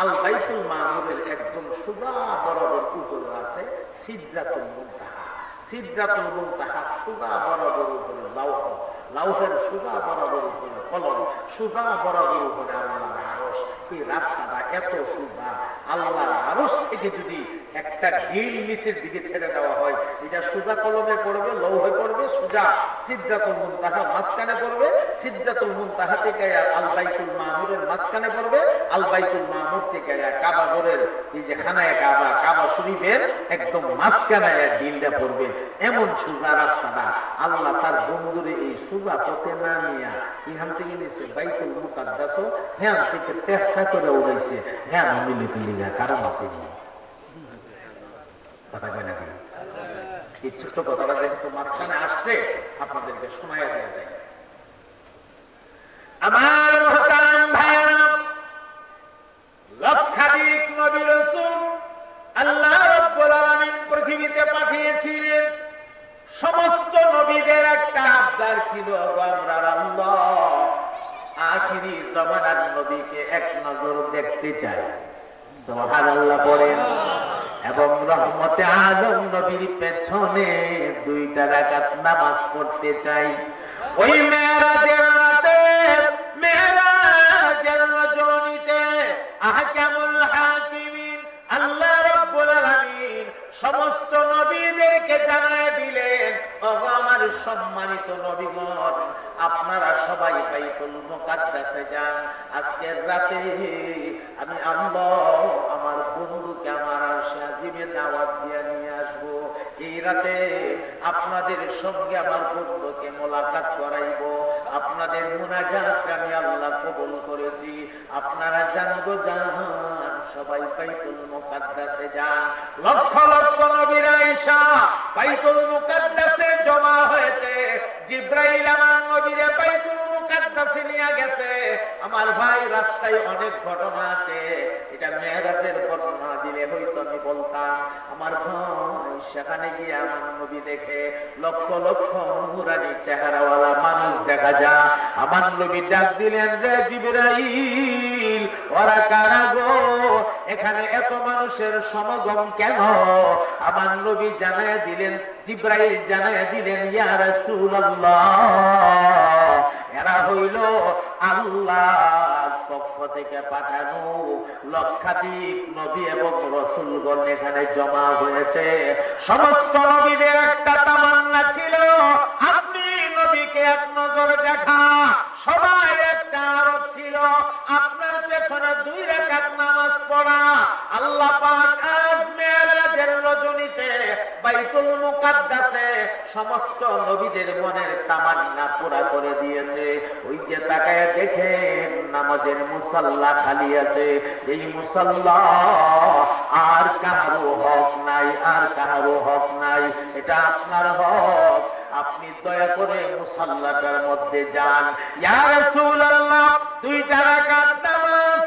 আল বাইতুল একদম সোজা বরাবর উপরে আছে সোজা বরাবর উপরে লাউহ। লাউহের সোজা বরাবর উপরে কলম। সোজা বরাবর উপরে আল্লাহর রাস্তাটা এত সোজা। আল্লাহর আরশ থেকে যদি একটা ডিল নিচের দিকে ছেড়ে দেওয়া হয়, এটা সোজা কলমে পড়বে লৌহে সিদ্ধাতুল মুনতাহা পড়বে, সিদ্ধাতুল মুনতাহা থেকে আল বাইতুল মামুরের পড়বে আল বাইতুল মামুর থেকে কাবা এই যে খানায় কাবা কাবা শরীফের একদম ডিলটা পড়বে। এমন সোজা রাস্তাটা আল্লাহ তার বন্ধুরে এই সোজা পথে না এখান থেকে নিয়েছে বাইতুল হ্যাঁ থেকে করে উড়াইছে। হ্যাঁ মিলি পিলিগা কারণ আছে কথা কয় নাকি এই কথাটা যেহেতু মাঝখানে আসছে, আপনাদেরকে শোনাইয়া দেওয়া যায় আমার মহতারাম লক্ষাধিক নবী রাসূল আল্লাহ রাব্বুল আলামিন পৃথিবীতে পাঠিয়েছিলেন। সমস্ত নবীদের একটা আবদার ছিল আল্লাহ, আখিরি জমানার নবীকে এক নজর দেখতে চাই। সুবহানাল্লাহ পড়েন এবং রহমতে আলম নবীর পেছনে দুইটা রাকাত নামাজ পড়তে চাই। ওই মেয়েরাজের রাতে, মেয়েরাজের রজনীতে, আহকামুল হাকিমিন আল্লাহ সমস্ত নবীদেরকে জানায় দিলেন আমার সম্মানিত নবীগণ, আপনারা সবাই বাইতুল মুকাদ্দাসে যান। আজকের রাতে আমি আল্লাহ, আমার বন্ধুকে, আমার আজিমে দাওয়াত দিয়ে নিয়ে আসব। এই রাতে আপনাদের সঙ্গে আমার বন্ধুকে মোলাকাত করাইব। আপনাদের মুনাজাতকে আমি আল্লাহ কবুল করেছি। আপনারা জানগো যান সবাই বাইতুল মুকাদ্দাসে যান লক্ষ লক্ষ নবীরা ঈশা বাইতুল মুকাদ্দাসে জমা হয়েছে। জিব্রাইল আমার নবীরে বাইতুল মুকাদ্দাসে নিয়ে গেছে। আমার ভাই, রাস্তায় অনেক ঘটনা আছে। এটা মেয়েরাজের বর্ণনা দিলে হয়তো আমি বলতাম। আমার ভাই, সেখানে গিয়ে আমার নবী দেখে লক্ষ লক্ষ চেহারাওয়ালা মানুষ দেখা আমার নবী ডাক দিলেন, রে জিবরাইল, ওরা কারা গো? এখানে এত মানুষের সমাগম কেন? আমার নবী জানায় দিলেন, জিব্রাইল জানায় দিলেন, ইয়া রাসূলুল্লাহ। এরা হইল আল্লাহ পক্ষ থেকে পাঠানো লক্ষাধিক নবী এবং রসুলগণ এখানে জমা হয়েছে। সমস্ত নবীদের একটা তামান্না ছিল, আপনি নবীকে এক নজর দেখা। সবাই একটা আরও ছিল, আপনার পেছনে দুই রেখাত নামাজ পড়া। আল্লাহ পাক আজ মেরাজের রজনীতে বাইতুল মুকাদ্দাসে সমস্ত নবীদের মনের তামান্না পুরা করে দিয়েছে। ওই যে তাকায় দেখেন নামাজের মুসাল্লা খালি আছে। এই মুসাল্লা আর কারও হক নাই, আর কারও হক নাই। এটা আপনার হক। আপনি দয়া করে মুসাল্লাটার মধ্যে যান। ইয়া রাসূলুল্লাহ, দুইটা রাকাত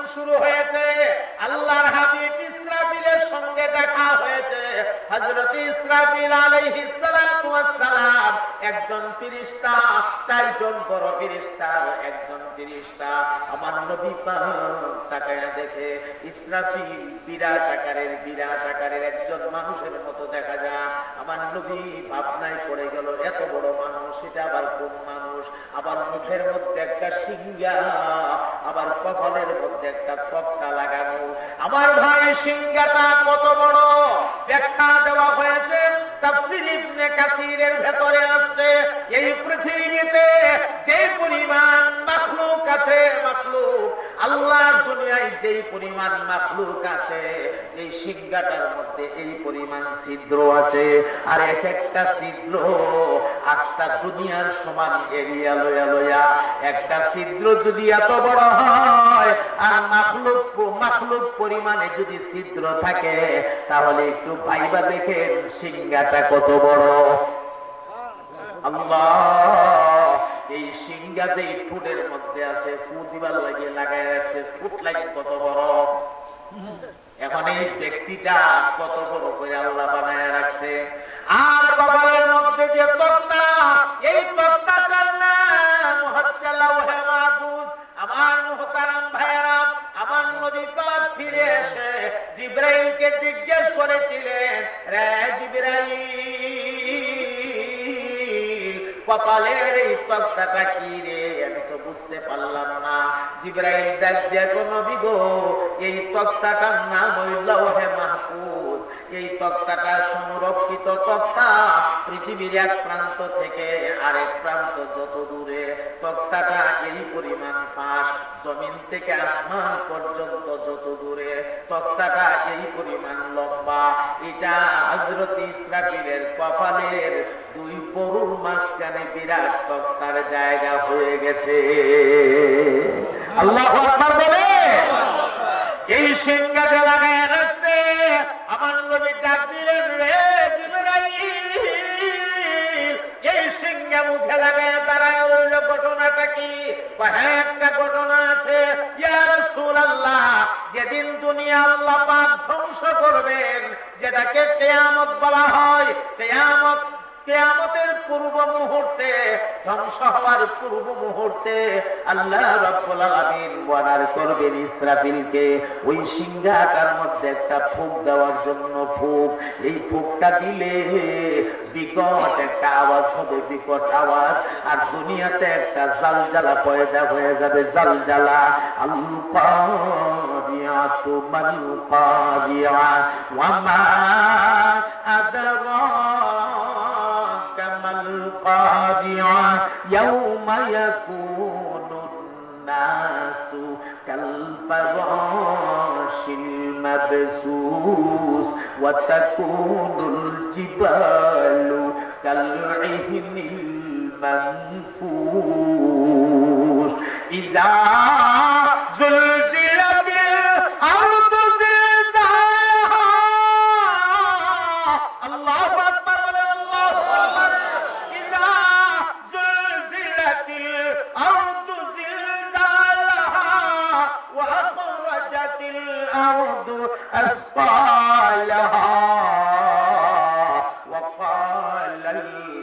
যখন শুরু হয়েছে, আল্লাহর হাবিব ইসরাফিলের সঙ্গে দেখা হয়েছে। হযরত ইসরাফিল আলাইহিস সালাতু ওয়াস একজন ফেরেশতা চারজন বড় ফেরেশতার একজন ফেরেশতা আমার নবী পাক দেখে, ইসরাফিল বিরাট আকারের বিরাট আকারের একজন মানুষের মতো দেখা যায় আমার নবী ভাবনায় পড়ে গেল, এত বড় মানুষ, এটা আবার কোন মানুষ? আবার মুখের মধ্যে একটা সিঙ্গা আবার কপালের মধ্যে একটা তক্তা লাগানো আমার ভাই সিংহাটা কত বড়? ব্যাখ্যা দেওয়া হয়েছে ভেতরে আসছে, এই পৃথিবীতে যে পরিমাণ মাখলুক আছে, মাখলুক আল্লাহর দুনিয়ায় যেই পরিমাণ মাখলুক আছে, এই সিংহাটার মধ্যে এই পরিমাণ ছিদ্র আছে। আর এক একটা ছিদ্র আস্তা দুনিয়ার সমান এরিয়া লয়া লয়া। একটা ছিদ্র যদি এত বড় হয়, আর মাখলুক মাখলুক পরিমাণে যদি ছিদ্র থাকে, তাহলে একটু পাইবা দেখেন সিংহাটা কত বড়। আল্লাহ! এই সিংহা যে ঠোঁটের মধ্যে আছে, ফু দিবার লাগিয়ে লাগাই রাখছে, ঠোঁট লাগে কত বড়। এখন এই ব্যক্তিটা কত বড় করে আল্লাহ বানায় রাখছে। আর কপালের মধ্যে যে তক্তা, এই তক্তাটার নাম হচ্ছে লাউহে মাহফুজ। আমার মুহতারাম ভাইয়েরা, আমার নবী পাক ফিরে এসে জিব্রাইলকে জিজ্ঞেস করেছিলেন, রে জিব্রাইল কপালের এই তক্তাটা কি রে? আমি তো বুঝতে পারলাম না। জিব্রাইল দেখ দেখো নবী গো, এই তক্তাটার নাম হইল হে মাহফুজ। এই তক্তাটা সংরক্ষিত তক্তা পৃথিবীর এক প্রান্ত থেকে আরেক প্রান্ত যত দূরে তক্তাটা এই পরিমাণ ফাঁস, জমিন থেকে আসমান পর্যন্ত যত দূরে তক্তাটা এই পরিমাণ লম্বা। এটা হজরত ইসরাফিলের কপালের দুই পরুর মাঝখানে বিরাট তক্তার জায়গা হয়ে গেছে। আল্লাহ বলে? এই সিংহা যে লাগায় নবী ডাক দিলেন, রে এই সিংহা মুখে লাগায় দাঁড়ায় রইল ঘটনাটা কি? হ্যাঁ একটা ঘটনা আছে। ইয়া যেদিন দুনিয়া আল্লাহ পাক ধ্বংস করবেন, যেটাকে কিয়ামত বলা হয়, কিয়ামত কেয়ামতের পূর্ব মুহূর্তে, ধ্বংস হওয়ার পূর্ব মুহূর্তে আল্লাহ রব্বুল আলামিন ওয়ানার করবেন ইসরাফিলকে। ওই সিংহাটার মধ্যে একটা ফুক দেওয়ার জন্য ফুক। এই ফুকটা দিলে বিকট একটা আওয়াজ হবে, বিকট আওয়াজ, আর দুনিয়াতে একটা জালজালা পয়দা হয়ে যাবে, জালজালা। আলপারিয়াতু মাল পারিয়া ওয়ামা আদরা القارعة يوم يكون الناس كالفراش المبثوث وتكون الجبال كالعهن المنفوش. إذا زلزلت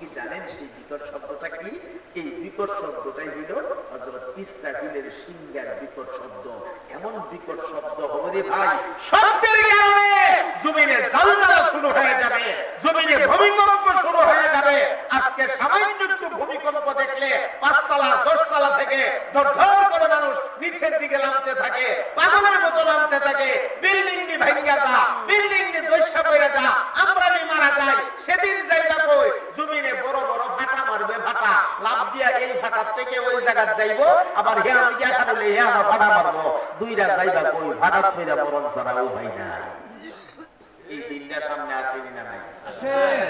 কি জানেন? সেই বিকট শব্দটা কি? এই বিকট শব্দটাই হইল হযরত ইসরাফিলের সিংহের বিকট শব্দ। এমন বিকট শব্দ হবে রে ভাই শব্দের কারণে জমিনে জালজালা শুরু হয়ে যাবে, জমিনে ভূমিকম্প শুরু হয়ে যাবে। আজকে সামান্য একটু ভূমিকম্প দেখলে পাঁচতলা, দশতলা থেকে ধর করে মানুষ নিচের দিকে নামতে থাকে পাগলের মতো নামতে থাকে। বিল্ডিং নি ভাঙ্গা যা, বিল্ডিং নি দস্যা করে যা, আমরা নি মারা যাই, সেদিন যাইবা কই জমিনে বড় বড় ফাটা মারবে ফাটা লাভ দিয়া এই ফাটার থেকে ওই জায়গা যাইবো আবার হে আমি গিয়া খালে হে আমার ফাটা মারবো। দুইটা যাইবা কই ফাটা ফেরা ভাই না। এই দিনটা সামনে আসেনি না নাই?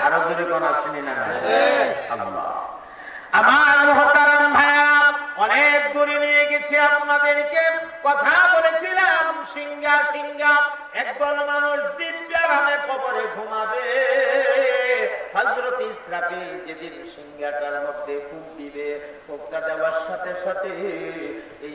আরও জোরে কোন আসেনি না নাই? আল্লাহ। আমার মহতারাম ভাইয়া অনেক দূরে নিয়ে গেছি আপনাদেরকে। কথা বলেছিলাম সিংহা সিংহা। একদল মানুষ দিব্যারামে কবরে ঘুমাবে। হজরত ইসরাফিল যেদিন সিংহাটার মধ্যে ফুক দিবে, ফুকটা দেওয়ার সাথে সাথে এই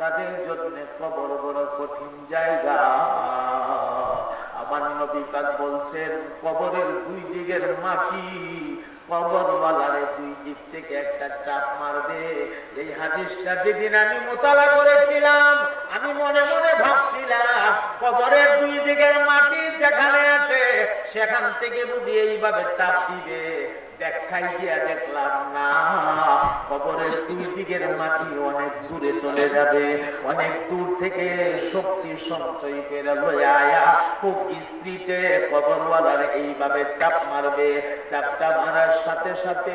তাদের জন্য কবর বড় কঠিন জায়গা। আমার নবী পাক বলছেন, কবরের দুই দিকের মাটি দুই দিক থেকে একটা চাপ মারবে। এই হাদিসটা যেদিন আমি করেছিলাম, আমি মনে মনে ভাবছিলাম, কবরের দুই দিকের মাটি যেখানে আছে, সেখান থেকে বুঝি এইভাবে চাপ দিবে। এইভাবে চাপ মারবে। চাপটা মারার সাথে সাথে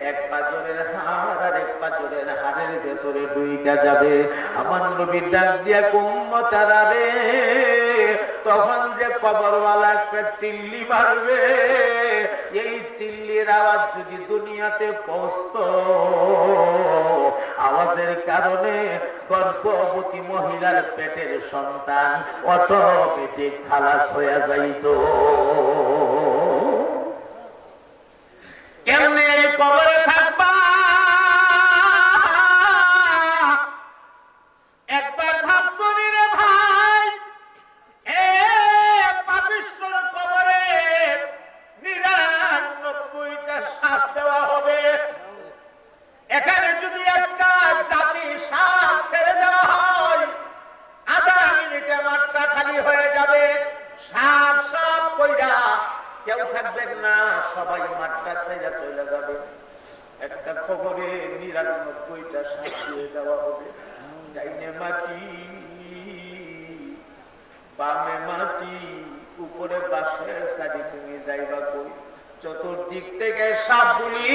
এক পাজরের হাড় আর এক পাজরের হাড়ের ভেতরে দুইটা যাবে। আমার নবীর ডাক দিয়া, কুম্মতারা রে! তখন যে কবরওয়ালা একটা চিল্লি মারবে, এই চিল্লির আওয়াজ যদি দুনিয়াতে পৌঁছত, আওয়াজের কারণে গর্ভবতী মহিলার পেটের সন্তান অটোমেটিক খালাস হয়ে যাইত। কেমনে এই কবরে ডাইনে মাটি, বামে মাটি, উপরে বাসে সারি তুমি যাইবা কই? চতুর্দিক থেকে সাপগুলি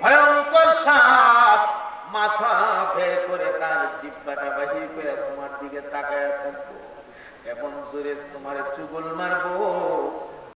ভয়ঙ্কর সাপ মাথা বের করে তার জিব্বাটা বাহির করে তোমার দিকে তাকায় থাকব। এমন জোরে তোমার চুগল মারবো